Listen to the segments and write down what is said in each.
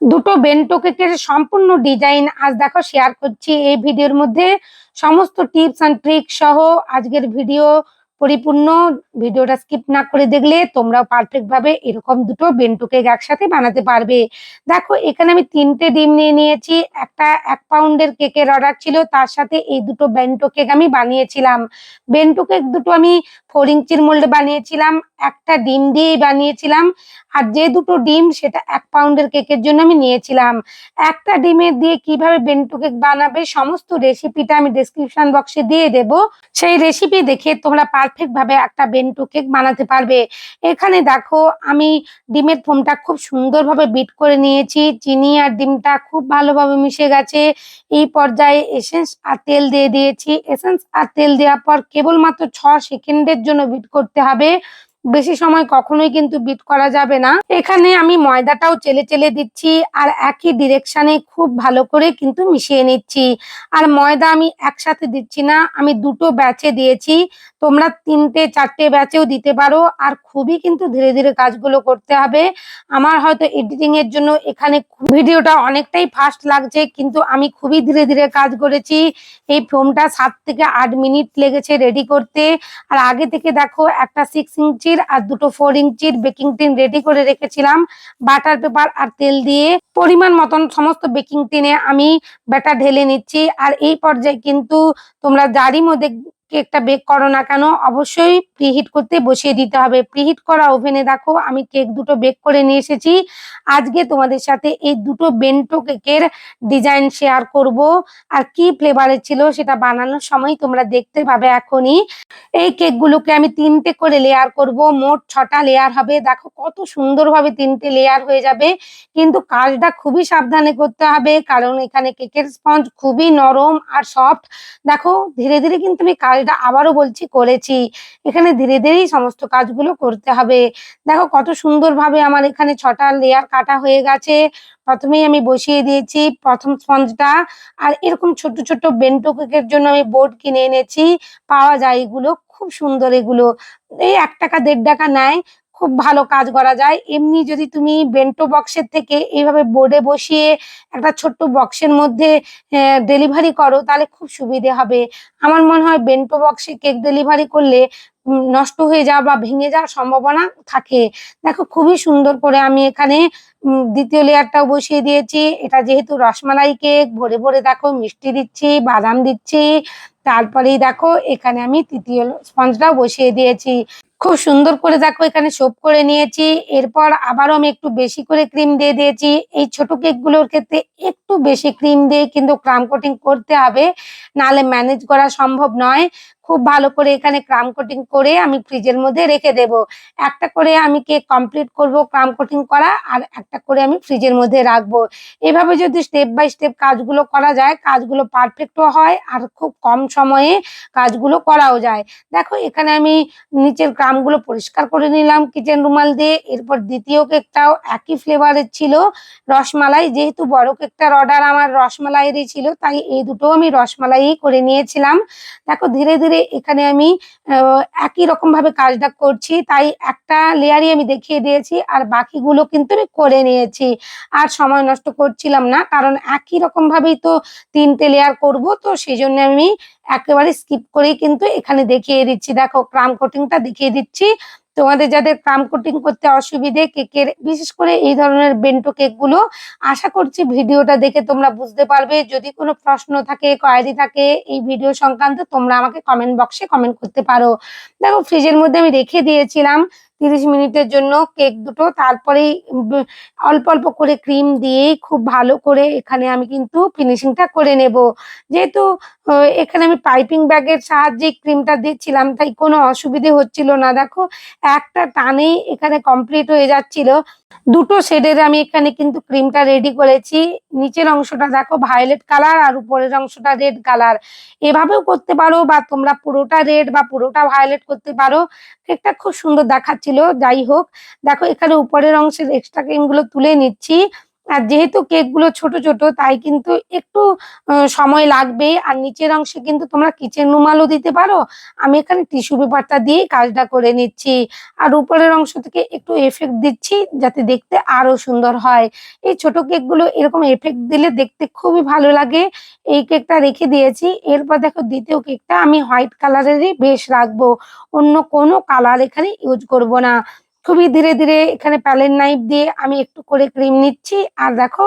দুটো বেন্টো কেকের সম্পূর্ণ ডিজাইন আজ দেখো শেয়ার করছি। এই ভিডিওর মধ্যে সমস্ত টিপস অ্যান্ড ট্রিক সহ আজকের ভিডিও পরিপূর্ণ ভিডিওটা স্কিপ না করে দেখলে তোমরাও পারফেক্ট ভাবে এরকম দুটো বেন্টো কেক একসাথে বানাতে পারবে। দেখো, এখানে আমি তিনটে ডিম নিয়ে নিয়েছি, একটা এক পাউন্ডের কেকের অর্ডার ছিল, তার সাথে এই দুটো বেন্টো কেক আমি বানিয়েছিলাম। বেন্টো কেক দুটো আমি ফোর ইঞ্চির মোল্ডে বানিয়েছিলাম, একটা ডিম দিয়েই বানিয়েছিলাম, আর যে দুটো ডিম সেটা এক পাউন্ডের কেকের জন্য আমি নিয়েছিলাম। একটা ডিমের দিয়ে কীভাবে বেন্টো কেক বানাবে, সমস্ত রেসিপিটা আমি ডেসক্রিপশন বক্সে দিয়ে দেব। সেই রেসিপি দেখে তোমরা ভাবে একটা বেন্টো কেক বানাতে পারবে। এখানে দেখো, আমি ডিমের ফোমটা খুব সুন্দরভাবে বিট করে নিয়েছি। চিনি আর ডিমটা খুব ভালোভাবে মিশে গেছে। এই পর্যায়ে এসেন্স আর তেল দিয়ে দিয়েছি। এসেন্স আর তেল দেওয়ার পর কেবলমাত্র ছ সেকেন্ডের জন্য বিট করতে হবে। বেশি সময় কখনোই কিন্তু বিট করা যাবে না। এখানে আমি ময়দাটাও চেলে চেলে দিচ্ছি আর একই ডিরেকশনে খুব ভালো করে কিন্তু মিশিয়ে নিচ্ছি। আর ময়দা আমি একসাথে দিচ্ছি না, আমি দুটো ব্যাচে দিয়েছি। তোমরা তিনটে, চারটে ব্যাচেও দিতে পারো আর খুবই কিন্তু ধীরে ধীরে কাজগুলো করতে হবে। আমার হয়তো এডিটিং এর জন্য এখানে ভিডিওটা অনেকটাই ফাস্ট লাগছে, কিন্তু আমি খুবই ধীরে ধীরে কাজ করেছি। এই ফোমটা সাত থেকে আট মিনিট লেগেছে রেডি করতে। আর আগে থেকে দেখো একটা সিক্স ইঞ্চির আর দুটো ফোর ইঞ্চির বেকিং টিন রেডি করে রেখেছিলাম। বাটার পেপার আর তেল দিয়ে পরিমাণ মতন সমস্ত বেকিং টিনে আমি ব্যাটার ঢেলে নিচ্ছি। আর এই পর্যায়ে কিন্তু তোমরা দাড়ি মধ্যে কেকটা বেক করো না কেন, অবশ্যই প্রিহিট করতে বসিয়ে দিতে হবে। প্রিহিট করা ওভেনে দেখো, আমি কেক দুটো বেক করে নিয়ে এসেছি। আজকে তোমাদের সাথে এই দুটো বেন্টো কেকের ডিজাইন শেয়ার করব। আর কি ফ্লেভারের ছিল সেটা বানানোর সময় তোমরা দেখতে পাবে এখনই। এই কেকগুলোকে আমি তিনটে করে লেয়ার করব, মোট ছটা লেয়ার হবে। দেখো, কত সুন্দরভাবে তিনটে লেয়ার হয়ে যাবে। কিন্তু কাজটা খুবই সাবধানে করতে হবে, কারণ এখানে কেকের স্পঞ্জ খুবই নরম আর সফট দেখো, ধীরে ধীরে কিন্তু আমি কাজটা আবারও বলছি, করেছি। এখানে ধীরে ধীরেই সমস্ত কাজগুলো করতে হবে। দেখো কত সুন্দরভাবে আমার এখানে ছটা লেয়ার কাটা হয়ে গেছে। প্রথমেই আমি বসিয়ে দিয়েছি প্রথম স্পঞ্জটা আর এরকম ছোট ছোট বেন্টো কেকের জন্য আমি বোর্ড কিনে এনেছি। পাওয়া যায় এগুলো, খুব সুন্দর এগুলো। এই এক টাকা দেড় টাকা নেয়। খুব ভালো কাজ করা যায়। এমনি যদি তুমি বেন্টো বক্সের থেকে এইভাবে বোর্ডে বসিয়ে একটা ছোট্ট বক্সের মধ্যে ডেলিভারি করো, তাহলে খুব সুবিধে হবে। আমার মনে হয় বেন্টো বক্সে কেক ডেলিভারি করলে নষ্ট হয়ে যাওয়া বা ভেঙে যাওয়ার সম্ভাবনা থাকে। দেখো, খুবই সুন্দর করে আমি এখানে দ্বিতীয় লেয়ারটাও বসিয়ে দিয়েছি। এটা যেহেতু রসমালাই কেক ভরে ভরে দেখো মিষ্টি দিচ্ছি, বাদাম দিচ্ছি। তারপরেই দেখো, এখানে আমি তৃতীয় স্পঞ্জটাও বসিয়ে দিয়েছি। খুব সুন্দর করে দেখো, এখানে সোপ করে নিয়েছি। এরপর আবারও আমি একটু বেশি করে ক্রিম দিয়ে দিয়েছি। এই ছোট কেকগুলোর ক্ষেত্রে একটু বেশি ক্রিম দিয়ে কিন্তু ক্রাম কোটিং করতে হবে। নাহলে ম্যানেজ করা সম্ভব নয়। খুব ভালো করে এখানে ক্রাম কোটিং করে আমি ফ্রিজের মধ্যে রেখে দেব। একটা করে আমি কেক কমপ্লিট করব ক্রাম কোটিং করা আর একটা করে আমি ফ্রিজের মধ্যে রাখব। এভাবে যদি স্টেপ বাই স্টেপ কাজগুলো করা যায়, কাজগুলো পারফেক্টও হয় আর খুব কম সময়ে কাজগুলো করাও যায়। দেখো, এখানে আমি নিচের ক্রামগুলো পরিষ্কার করে নিলাম কিচেন রুমাল দিয়ে। এরপর দ্বিতীয় কেকটাও একই ফ্লেভারের ছিল। রসমালাই, যেহেতু বড় কেকটার অর্ডার আমার রসমালাইয়েরই ছিল, তাই এই দুটো আমি রসমালাই করে নিয়েছিলাম। দেখো, ধীরে ধীরে এখানে আমি একই রকম ভাবে কাজটা করছি। তাই একটা লেয়ারই আমি দেখিয়ে দিয়েছি আর বাকিগুলো কিন্তু আমি করে নিয়েছি। আর সময় নষ্ট করছিলাম না, কারণ একই রকম ভাবেই তো তিনটে লেয়ার করব, তো সেই জন্য আমি একেবারে স্কিপ করেই কিন্তু এখানে দেখিয়ে দিচ্ছি। দেখো ক্রাম কোটিংটা দেখিয়ে দিচ্ছি। তোমাদের যাদের ক্রাম কোটিং করতে অসুবিধে কেকের, বিশেষ করে এই ধরনের বেন্টো কেকগুলো আশা করছি ভিডিওটা দেখে তোমরা বুঝতে পারবে। যদি কোনো প্রশ্ন থাকে কোয়ারি থাকে এই ভিডিও সংক্রান্ত, তোমরা আমাকে কমেন্ট বক্সে কমেন্ট করতে পারো। দেখো ফ্রিজের মধ্যে আমি রেখে দিয়েছিলাম। তিরিশ মিনিটের জন্য কেক দুটো, তারপরেই অল্প অল্প করে ক্রিম দিয়েই খুব ভালো করে এখানে আমি কিন্তু ফিনিশিংটা করে নেব। যেহেতু এখানে আমি পাইপিং ব্যাগের সাহায্যে ক্রিমটা দিচ্ছিলাম, তাই কোনো অসুবিধে হচ্ছিল না। দেখো, একটা টানেই এখানে কমপ্লিট হয়ে যাচ্ছিল। দুটো শেডের আমি এখানে কিন্তু ক্রিমটা রেডি করেছি। নিচের অংশটা দেখো ভায়োলেট কালার আর উপরের অংশটা রেড কালার এভাবেও করতে পারো বা তোমরা পুরোটা রেড বা পুরোটা ভায়োলেট করতে পারো। কেকটা খুব সুন্দর দেখাচ্ছিল। যাই হোক। দেখো এখানে উপরের অংশের এক্সট্রা ক্রিমগুলো তুলে নিচ্ছি। আর যেহেতু কেকগুলো ছোট ছোট, তাই কিন্তু একটু সময় লাগবে। আর নিচের অংশে কিন্তু তোমরা কিচেন রুমালও দিতে পারো। আমি এখানে টিস্যু পেপারটা দিয়ে কাজটা করে নিচ্ছি। আর উপরের অংশ থেকে একটু এফেক্ট দিচ্ছি যাতে দেখতে আরও সুন্দর হয়। এই ছোট কেকগুলো এরকম এফেক্ট দিলে দেখতে খুবই ভালো লাগে। এই কেকটা রেখে দিয়েছি। এরপর দেখো দ্বিতীয় কেকটা আমি হোয়াইট কালারেরই বেশ রাখব। অন্য কোনো কালার এখানে ইউজ করব না। খুবই ধীরে ধীরে এখানে প্যালেন নাইফ দিয়ে আমি একটু করে ক্রিম নিচ্ছি। আর দেখো,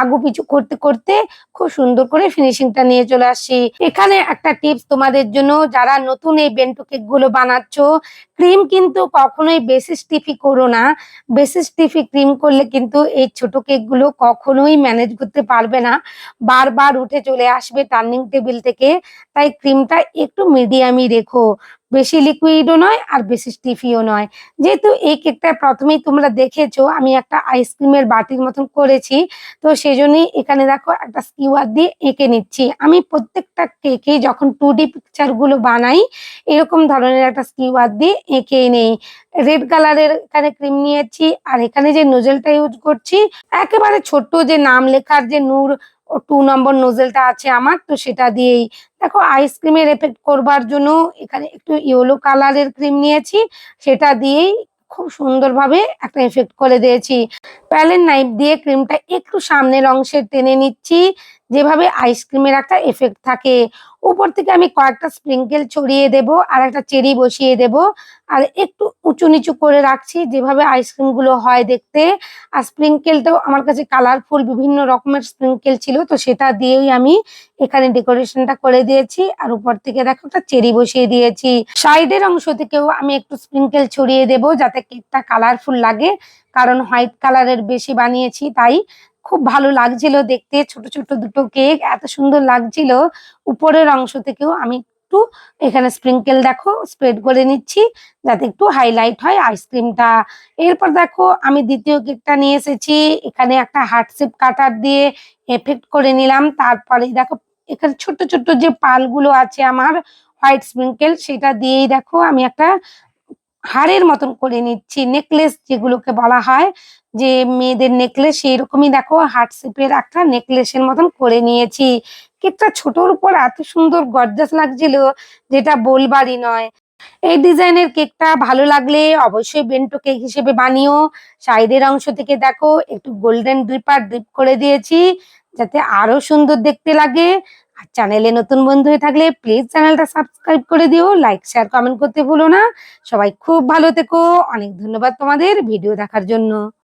আগু পিছু করতে করতে খুব সুন্দর করে ফিনিশিংটা নিয়ে চলে আসছি। এখানে একটা টিপস তোমাদের জন্য, যারা নতুন এই বেন্টো কেকগুলো বানাচ্ছ, ক্রিম কিন্তু কখনোই বেশি স্টিফি করো না। বেশি স্টিফি ক্রিম করলে কিন্তু এই ছোট কেকগুলো কখনোই ম্যানেজ করতে পারবে না। বারবার উঠে চলে আসবে টার্নিং টেবিল থেকে। তাই ক্রিমটা একটু মিডিয়ামই রেখো। বেশি লিকুইডও নয় আর বেশি স্টিফিও নয়। যেহেতু এই কেকটা প্রথমেই তোমরা দেখেছ, আমি একটা আইসক্রিমের বাটির মতন করেছি, তো সেই জন্যই এখানে দেখো একটা স্কিওয়ার দিয়ে এঁকে নিচ্ছি। আমি প্রত্যেকটা কেকে যখন টু ডি পিকচারগুলো বানাই, এরকম ধরনের একটা স্কিওয়ার দিয়ে এঁকে নেই। রেড কালারের এখানে ক্রিম নিয়েছি, আর এখানে যে নোজেলটা ইউজ করছি, একেবারে ছোট্ট যে নাম লেখার যে নূর টু নম্বর নোজেলটা আছে আমার, তো সেটা দিয়েই। দেখো আইসক্রিমের এফেক্ট করবার জন্য এখানে একটু ইয়েলো কালারের ক্রিম নিয়েছি, সেটা দিয়েই খুব সুন্দরভাবে একটা এফেক্ট করে দিয়েছি। প্যালেন নাইফ দিয়ে ক্রিমটা একটু সামনের অংশে টেনে নিচ্ছি। যেভাবে আইসক্রিমের একটা এফেক্ট থাকে। উপর থেকে আমি কয়েকটা স্প্রিঙ্কেল ছড়িয়ে দেব, আর একটা চেরি বসিয়ে দেব। আর একটু উঁচু নিচু করে রাখছি, যেভাবে আইসক্রিমগুলো হয় দেখতে। আর স্প্রিঙ্কেলটাও আমার কাছে কালারফুল বিভিন্ন রকমের স্প্রিঙ্কেল ছিল, তো সেটা দিয়েই আমি এখানে ডেকোরেশনটা করে দিয়েছি। আর উপর থেকে দেখো একটা চেরি বসিয়ে দিয়েছি। সাইডের অংশ থেকেও আমি একটু স্প্রিঙ্কেল ছড়িয়ে দেব, যাতে কেকটা কালারফুল লাগে। কারণ হোয়াইট কালারের বেশি বানিয়েছি, তাই খুব ভালো লাগছিল দেখতে, ছোট ছোট দুটো কেক, এত সুন্দর লাগছিল। উপরের অংশ থেকেও আমি একটু এখানে স্প্রিঙ্কেল দেখো, স্প্রেড করে নিচ্ছি যাতে একটু হাইলাইট হয় আইসক্রিমটা। এরপর দেখো, আমি দ্বিতীয় কেকটা নিয়ে এসেছি, এখানে একটা হার্ট শেপ কাটার দিয়ে এফেক্ট করে নিলাম। তারপরে দেখো, এখানে ছোট ছোট যে পালগুলো আছে আমার, হোয়াইট স্প্রিঙ্কেল সেটা দিয়েই দেখো, আমি একটা হাড়ের মতন করে নিচ্ছি। নেকলেস যেগুলোকে বলা হয়, যে মেয়েদের নেকলেস সেই রকমই দেখো হার্ট শেপের একটা নেকলেসের মতন করে নিয়েছি। কেকটা ছোটর উপর এত সুন্দর গর্জাস লাগছিল যেটা বলবারই নয়। এই ডিজাইনের কেকটা ভালো লাগলে অবশ্যই বেন্টো কেক হিসেবে বানিও। সাইডের অংশ থেকে দেখো, একটু গোল্ডেন ড্রিপার ড্রিপ করে দিয়েছি, যাতে আরও সুন্দর দেখতে লাগে। আর চ্যানেলে নতুন বন্ধু হয়ে থাকলে প্লিজ চ্যানেলটা সাবস্ক্রাইব করে দিও লাইক শেয়ার কমেন্ট করতে ভুলো না। সবাই খুব ভালো থেকো। অনেক ধন্যবাদ তোমাদের ভিডিও দেখার জন্য।